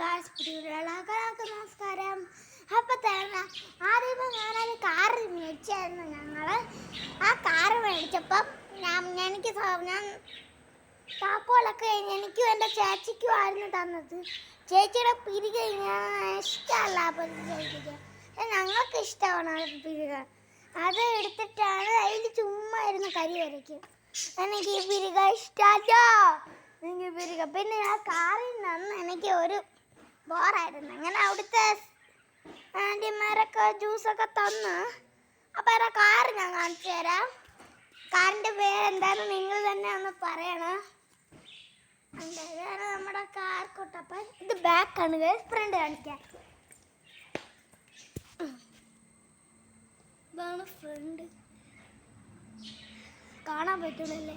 Guys പുതിയൊരാളാക്കാർക്ക് നമസ്കാരം. അപ്പൊ തന്നെ ആദ്യമേ ഞാനൊരു കാറ് മേടിച്ചായിരുന്നു ഞങ്ങൾ. ആ കാറ് മേടിച്ചപ്പം ഞാൻ എനിക്ക് ഞാൻ കഴിഞ്ഞ് എനിക്കും എന്റെ ചേച്ചിക്കും ആയിരുന്നു തന്നത്. ചേച്ചിയുടെ പിരിക ഇഷ്ടമല്ല അപ്പം ചേച്ചിക്ക്. ഞങ്ങൾക്ക് ഇഷ്ടമാണ് പിരിക. അത് എടുത്തിട്ടാണ് അതിൽ ചുമ്മാ ഇരുന്ന് കരി വരയ്ക്കും. എനിക്ക് ഈ പിരിക ഇഷ്ടമല്ലോ. എനിക്ക് പിരിക. പിന്നെ ആ കാറിൽ നിന്ന് എനിക്ക് ഒരു ബോറായിരുന്നു. അങ്ങനെ അവിടുത്തെ ആന്റിമാരൊക്കെ ജ്യൂസൊക്കെ തന്ന്. അപ്പോൾ ആ കാർ ഞാൻ കാണിച്ചു തരാം. കാറിന്റെ പേരെന്താണെന്ന് നിങ്ങൾ തന്നെ ഒന്ന് പറയണം. ഇതാണ് നമ്മുടെ കാർ കൊട്ടപ്പൻ ഇത് ബാക്കാണ് ആണ് ഫ്രണ്ട് കാണിക്കാം. ഇതാണ് ഫ്രണ്ട് കാണാൻ പറ്റുള്ളല്ലേ